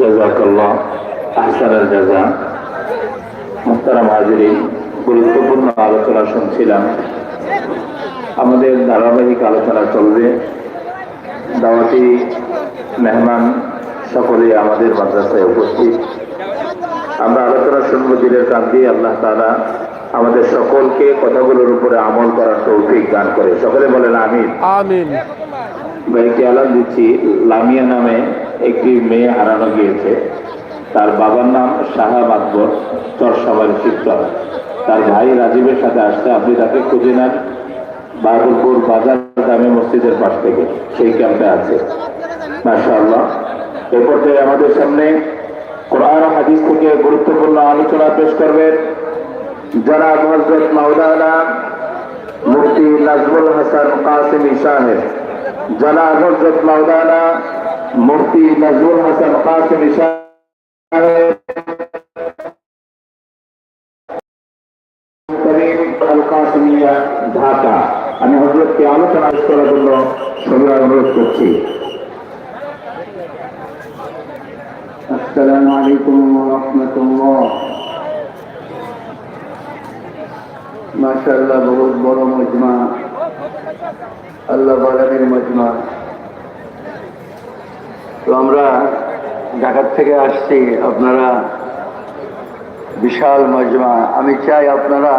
জাজাকাল্লাহ গুরুত্বপূর্ণ আলোচনা শুনছিলাম। আমাদের ধারাবাহিক আলোচনা চলবে। দাওয়াতি মেহমান সকলে আমাদের মাদ্রাসায় উপস্থিত। আমরা আলোচনা শুনব দিলের কান দিয়ে, আল্লাহ তাআলা আমাদের সকলকে কথাগুলোর উপরে আমল করার তৌফিক দান করে। সকলে বলেন আমিন। আমিন। ভাইকে আলাম দিচ্ছি লামিয়া নামে একটি মেয়ে হারানো গিয়েছে। তার বাবার নাম শাহাব আকবর, চরসভার শিক্ষক। তার ভাই রাজীবের সাথে আসতে আপনি তাকে খুঁজে নেন বাবুলপুর বাজার গ্রামে মসজিদের পাশ থেকে। সেই ক্যাম্পে আছে। মাশাআল্লাহ। এ পর্যায়ে আমাদের সামনে কোরআন হাদিস থেকে গুরুত্বপূর্ণ আলোচনা পেশ করবেন যারা হজরত মাওলানা মুফতি নাজমুল হাসান কাসিমি সাহেব। জনাব হজরত মাওলানা মুফতি নাজমুল হাসান কাসিমি সাহেব করিম আল কাসিমিয়া ঢাকা আমি হজরতকে আলোচনা করার জন্য সবাই অনুরোধ করছি السلام عليكم ورحمة الله ما شاء الله বহুত বড় মজমা আল্লাহ বাগানের মজমা তো আমরা ঢাকার থেকে আসছি, আপনারা বিশাল মজমা আমি চাই আপনারা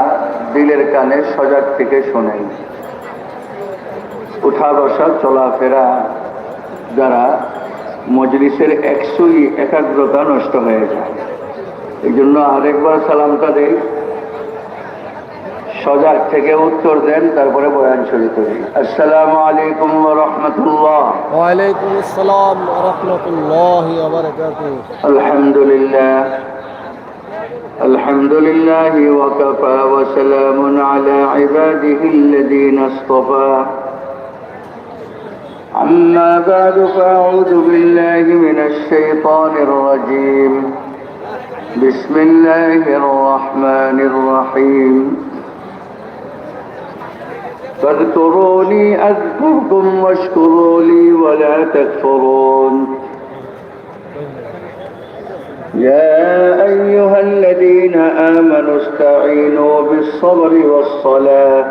দিলের কানে সজাগ থেকে শোনেন। উঠা বসা চলাফেরা দ্বারা মজলিসের একশোই একাগ্রতা নষ্ট হয়ে যায়। এই জন্য আরেকবার সালামটা দেই সজাগ থেকে উত্তর দেন তারপরে বয়ান শুরু করি আসসালামু আলাইকুম রহমতুল্লাহ ওয়ালাইকুম আসসালাম রহমতুল্লাহ বারাকাতুহু الحمد لله الحمد لله وكفى وسلام على عباده الذين اصطفى أما بعد فأعوذ بالله من الشيطان الرجيم بسم الله الرحمن الرحيم فاذكروني أذكركم واشكروا لي ولا تكفرون. يا أيها الذين آمنوا استعينوا بالصبر والصلاة.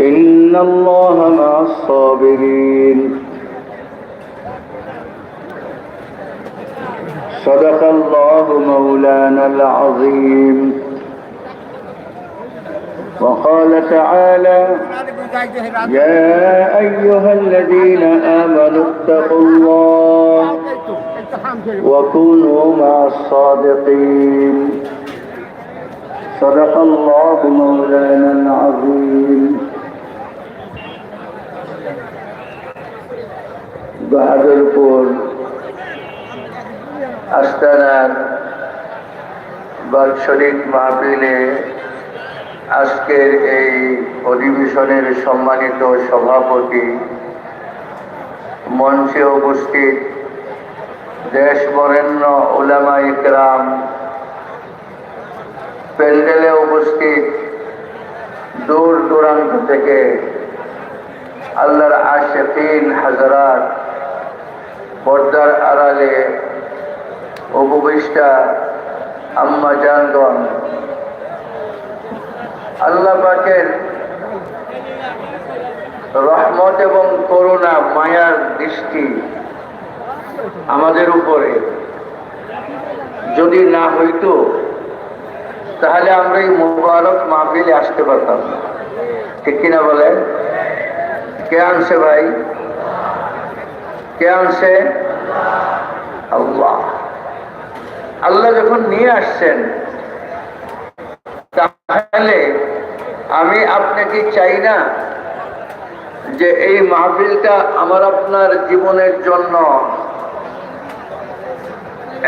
إن الله مع الصابرين. صدق الله مولانا العظيم. وقال تعالى يا أيها الذين آمنوا اتقوا الله وكونوا مع الصادقين صدق الله مولانا العظيم বাহাদুরপুর আস্তানার বাৎসরিক মাহফিলে আজকের এই অধিবেশনের সম্মানিত সভাপতি মঞ্চে উপস্থিত দেশ বরেণ্য ওলামা ইকরাম, প্যান্ডেলে উপস্থিত দূর দূরান্ত থেকে আল্লাহর আশেফিন হাজারাত পর্দার আড়ালে উপবিষ্টা আম্মা জানগণ আল্লাহ পাকের রহমত এবং করুণা, মায়ার দৃষ্টি আমাদের উপরে। যদি না হইতো, তাহলে আমরা এই মোবারক মাহফিলে আসতে পারতাম ঠিক কিনা বলেন? কে আনছে ভাই? কে আনছে? আল্লাহ। আল্লাহ যখন নিয়ে আসছেন তাহলে আমি আপনাকে চাই না যে এই মাহফিলটা আমার আপনার জীবনের জন্য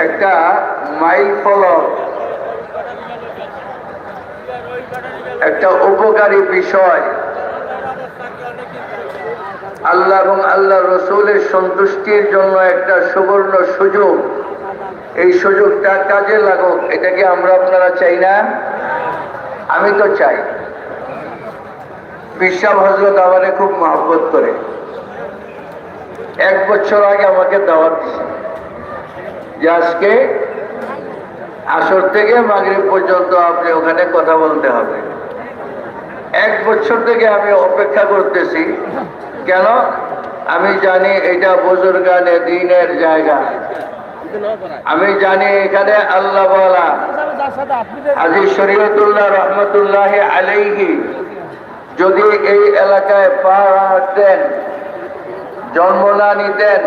একটা মাইল ফলক, একটা উপকারী বিষয়। আল্লাহ এবং আল্লাহ রসুলের সন্তুষ্টির জন্য একটা সুবর্ণ সুযোগ। এই সুযোগটা কাজে লাগুক, এটাকে আমরা আপনারা চাই না? আমি তো চাই। বিশ্বাস হজরত আমারে খুব মহব্বত করে। এক বছর আগে আমাকে দাওয়াত দিছে যে আজকে আসর থেকে মাগরিব পর্যন্ত আপনি ওখানে কথা বলতে হবে। এক বছর থেকে আমি অপেক্ষা করতেছি। কেন? আমি জানি এটা বুজুর্গানে দিনের জায়গা। আমি জানি এখানে আল্লাহ বলা। শরীয়তুল্লাহ রহমতুল্লাহ আলাইহি যদি এই এলাকায় পা রাখতেন, জন্ম না নিতেন,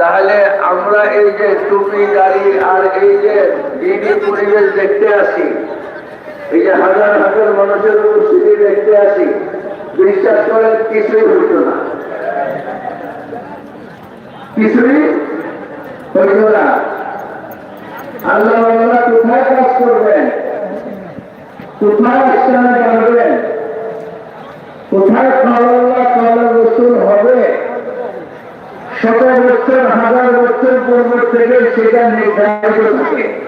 তাহলে আমরা এই যে টুপি গাড়ি আর এই যে দিনী পরিবেশ দেখতে আসি, এই যে হাজার হাজার মানুষের উপস্থিতি দেখতে আসি, বিশ্বাস করেন কিছুই হইত না। কিছুই হইত না। আল্লাহ আল্লাহ কোথায় কাজ করবেন? কোথায় স্থানে যাবেন কোথায় হবে? শত বছর, হাজার বছর পূর্ব থেকে সেটা নির্ধারিত থাকে।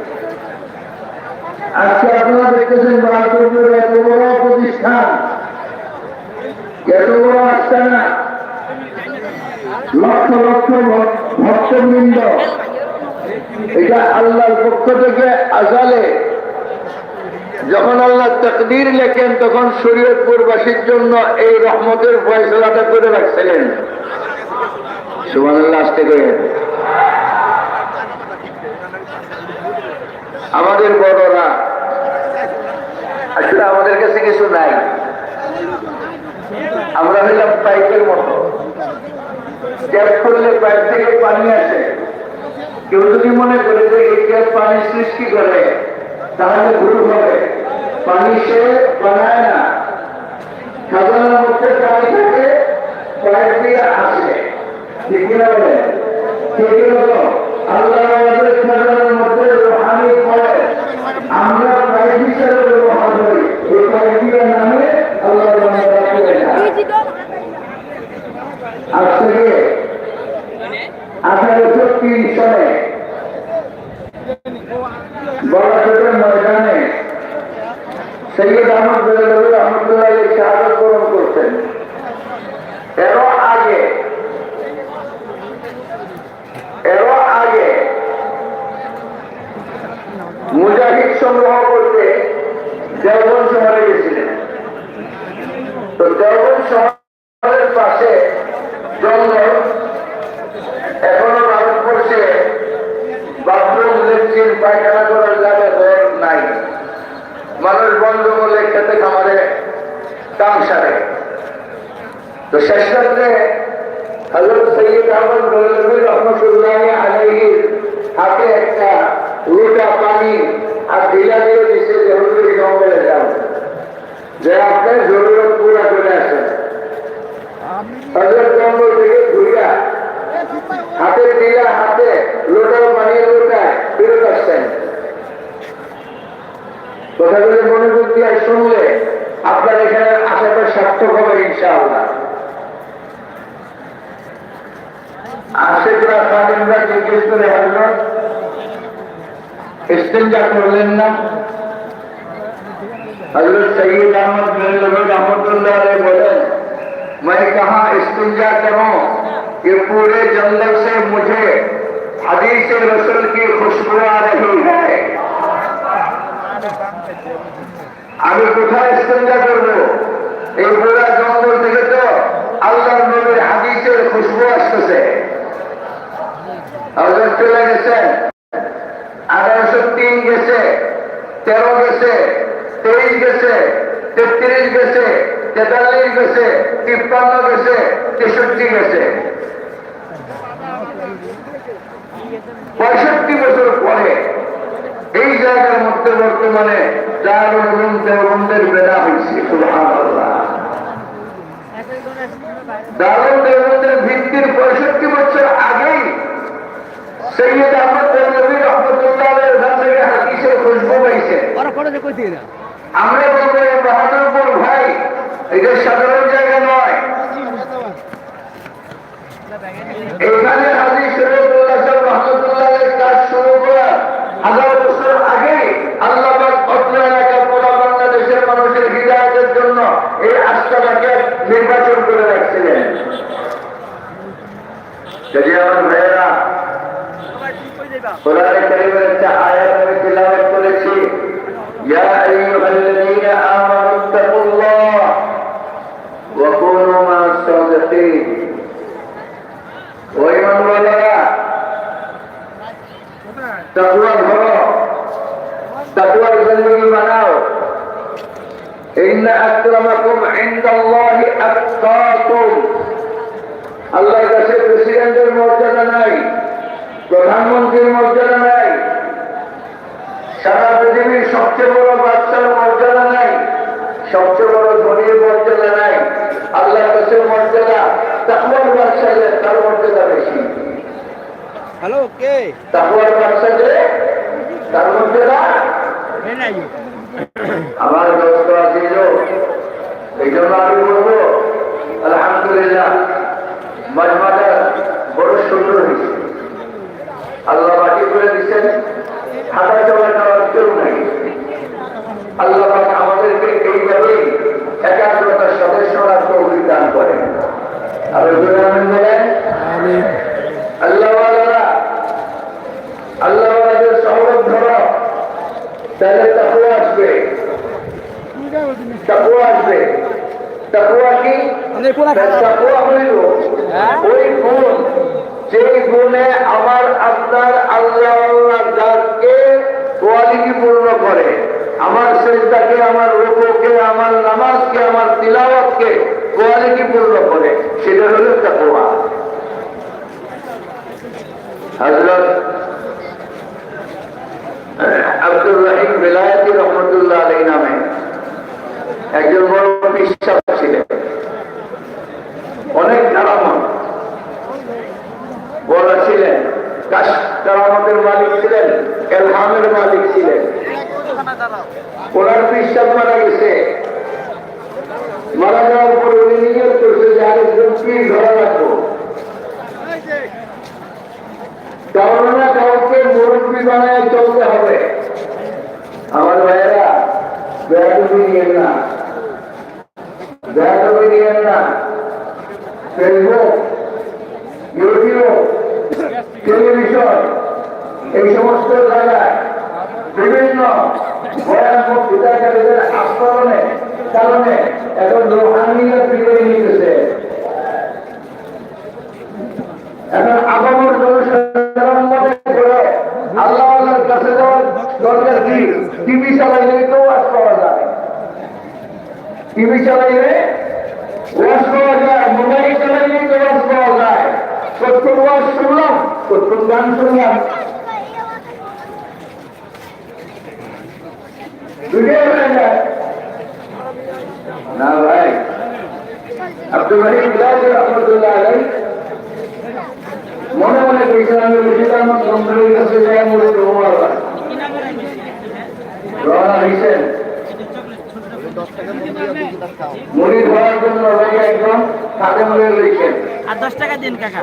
এত বড় প্রতিষ্ঠান। এত বড় আস্তানা। লক্ষ লক্ষ ভক- ভক্তবৃন্দ। এটা আল্লাহর পক্ষ থেকে আজালে। যখন আল্লাহ তকদির লেখেন, তখন শরীয়তপুরবাসীর জন্য এই রহমতের ফয়সলাটা করে রাখছিলেন। সুমান আসতে করে। আমাদের বড়রা, আসলে আমাদের কাছে কিছু নাই। আমরা হইলাম পাইপের মতো। ট্যাপ করলে পাইপ থেকে পানি আসে। কেউ যদি মনে করে যে এই গ্যাস পানি সৃষ্টি করে, তাহলে ভুল হবে। পানি সে বানায় না। সাধারণ মধ্যে পানি থাকে পাইপ দিয়ে আসে। ঠিক কিনা বলে ঠিক আল্লাহ আমাদের খাজানার মধ্যে রোহানি করে আমরা পাইপ হিসাবে ব্যবহার করি এই পাইপ দিয়ে নামে আল্লাহ আজ থেকে আঠারোশো তিন সালে বড়াচটের ময়দানে সৈয়দ আহমদ বেরলবী রহমতুল্লাহ শাহাদত বরণ করতেন এরও আগে এরও আগে মুজাহিদ সংগ্রহ করতে দেওবন শহরে গেছিলেন। তো দেওবন শহরের পাশে জঙ্গল এখনও ভারতবর্ষে বাথরুম পায়খানা করার জায়গা ঘর নাই। মানুষ বন্ধ বলে খেতে খামারে কাম সারে। তো শেষ রাত্রে হজরত সৈয়দ আহমদ রহমতুল্লাহ আলহির হাতে একটা লোটা পানি আর ঢিলা দিয়ে দিচ্ছে যে হুজুরি জঙ্গলে যাও যে আপনার জরুরত পুরা করে আসেন হজরত জঙ্গল থেকে ঘুরিয়া হাতে দিলা হাতে লোটার পানির লোটায় ফেরত আসছেন কথাগুলো মনোযোগ দিয়ে শুনলে আপনার এখানে আসাটা সার্থক হবে ইনশাআল্লাহ আশেকরা খাদিমরা জিজ্ঞেস করে হজরত ইস্তেঞ্জা করলেন না हजरत सईद अहमद रहमतुल्लाह अलैह बोले मैं कहा इस्तिंजा करूं ये पूरे जंगल से मुझे हदीस रसूल की खुशबू आ रही है আমি কোথায় ইস্তেঞ্জা করবো এই পুরা জঙ্গল থেকে তো আল্লাহ নবীর হাদিসের খুশবু আসতেছে হজরত চলে গেছেন আঠারোশো তিন গেছে তেরো গেছে তেইশ গেছে তেত্রিশ গেছে তেতাল্লিশ গেছে তিপ্পান্ন গেছে তেষট্টি গেছে। পঁয়ষট্টি বছর পরে এই জায়গার মধ্যে বর্তমানে দারুল উলুম দেওবন্দের বেদা হয়েছে দারুল দেওবন্দের ভিত্তির পঁয়ষট্টি সৈয়দ আহমদ নবী রহমতুল্লাহ ওখান থেকে হাদিসের খুশবু পাইছে। ওরা করে যে কই দিয়ে না আমরা বলব ভাই এটা সাধারণ জায়গা নয় এখানে হাজি শরীফুল্লাহ সাহেব রহমতুল্লাহ কাজ শুরু করা হাজার বছর আগে আল্লাহ পাক অত্র এলাকার পুরো বাংলাদেশের মানুষের হৃদায়তের জন্য এই আস্থাটাকে নির্বাচন করে রাখছিলেন কোরআনে কারীমের একটা আয়াত আমি তিলাওয়াত প্রধানমন্ত্রীর মর্যাদা নাই। সারা পৃথিবীর সবচেয়ে বড় বাচ্চার মর্যাদা নাই। সবচেয়ে বড় ধনীর মর্যাদা নাই। আল্লাহর কাছে মর্যাদা বাচ্চা যে তার মর্যাদা বেশি। হ্যালো কে? বাচ্চা যে তার মর্যাদা? আমার দোস্ত আজিজ এই জন্য আমি বলব আলহামদুলিল্লাহ মজমাটা বড় সুন্দর হয়েছে আল্লাহ বাকি করে দিচ্ছেন। হাঁটা চলা যাওয়ার কেউ নাই। আল্লাহ আমাদেরকে এইভাবেই একাগ্রতার সাথে শোনার তৌফিক দান করেন। আর আমি বলেন। আল্লাহ আল্লাহ সহবত ধরো তাহলে তাকুয়া আসবে। তাকুয়া আসবে। তাকুয়া কি? আপনি কোন হইল ওই গুণ যেই গুণে আমার আপনার আল্লাহ আল্লাহ জাতকে কোয়ালিটি পূর্ণ করে, আমার সেজদাকে, আমার রূপকে আমার নামাজকে, আমার তিলাওয়াতকে কোয়ালিটি পূর্ণ করে, সেটা হলো তাকুয়া হজরত আব্দুল রহিম বিলায়াতি রহমতুল্লাহ আলী নামে একজন বড় বিশ্বাস ছিলেন অনেক কারামত বড় ছিলেন কাশ কারামতের মালিক ছিলেন, এলহামের মালিক ছিলেন। ওনার বিশ্বাস মারা গেছে। মারা যাওয়ার পরে উনি নিয়োগ করছে যে আরেকজন পীর ধরা রাখব কাউকে বানায় চলতে হবে। আমার ভাইয়েরা বেড়াতে নিয়েন না। বেড়াতে নিয়েন না। ফেসবুক, ইউটিউব টেলিভিশন, এই সমস্ত জায়গায় বিভিন্ন ভয়ানক পিতাকারীদের আস্তরণে কারণে এখন রোহানিরা ফিরে নিতেছে এখন আগামীর জনসাধারণ আল্লাহ কাছে দরকার কি? টিভি চালাইলে তো ওয়াজ পাওয়া যায়। টিভি চালাইলে ওয়াজ পাওয়া যায়, মোবাইল চালাইলে তো ওয়াজ পাওয়া যায়। কতক্ষণ ওয়াজ শুনলাম কতক্ষণ গান শুনলাম না ভাই। আব্দুল রহিম রহমতুল্লাহ আলাই মনে মনে কইছেন, আমি রশিদান চন্দ্রের কাছে যাই রওনা হয়েছেন মুড়ি ধরার জন্য একদম সাথে মরে রয়েছেন আর দশ টাকা দিন, কাকা।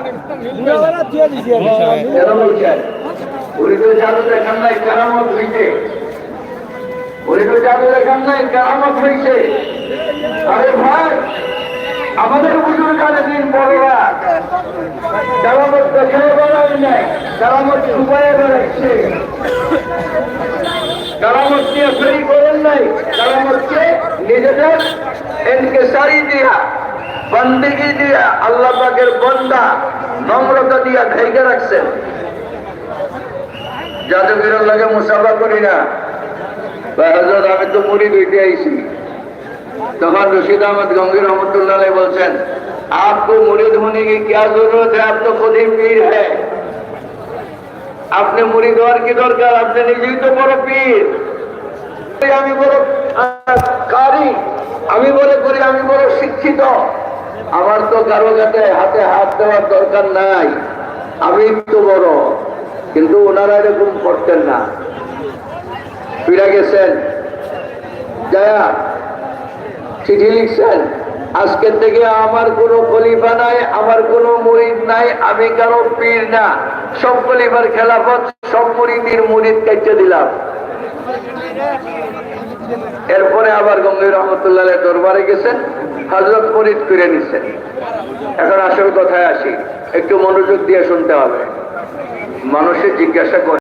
উনি তো জাদু দেখান নাই, কেরামত হইছে। উনি তো জাদু দেখান নাই, কেরামত হইছে। আরে ভাই, আমাদের বুজুর্গানের দিন বড়রা কেরামত দেখায় বেড়াই নাই নিজেদের এনকেসারি দিয়া, বন্দিগি বন্দা নম্রতা দিয়া ঢেকে রাখছেন জাদুগিরের লাগে মুসাফা করি না বা হজরত আমি তো মুড়ি দুইতে আইছি তখন রশিদ আহমদ গঙ্গির রহমতুল্লাহ আলাই বলছেন आपको मुरीद होने की क्या जरूरत है आप तो खुद ही पीर है আপনি মুড়ি দেওয়ার কি দরকার আপনি নিজেই তো বড় পীর আমি বড় আহ, কারি আমি মনে করি আমি বড় শিক্ষিত আমার তো কারও কাছে হাতে হাত দেওয়ার দরকার নাই। আমি তো বড়, কিন্তু ওনারা এরকম করতেন না। ফিরে গেছেন। জয়া চিঠি লিখছেন, আজকে থেকে আমার কোনো খলিফা নাই, আমার কোনো মুরিদ নাই, আমি কারও পীর না। সব খলিফার খেলাফত, সব মুরিদির মুরিদ কাইতে দিলাম। এরপরে আবার গঙ্গীর রহমতুল্লাহ দরবারে গেছেন হজরত ফরিদ ফিরে নিছেন। এখন আসল কথায় আসি, একটু মনোযোগ দিয়ে শুনতে হবে। মানুষের জিজ্ঞাসা করে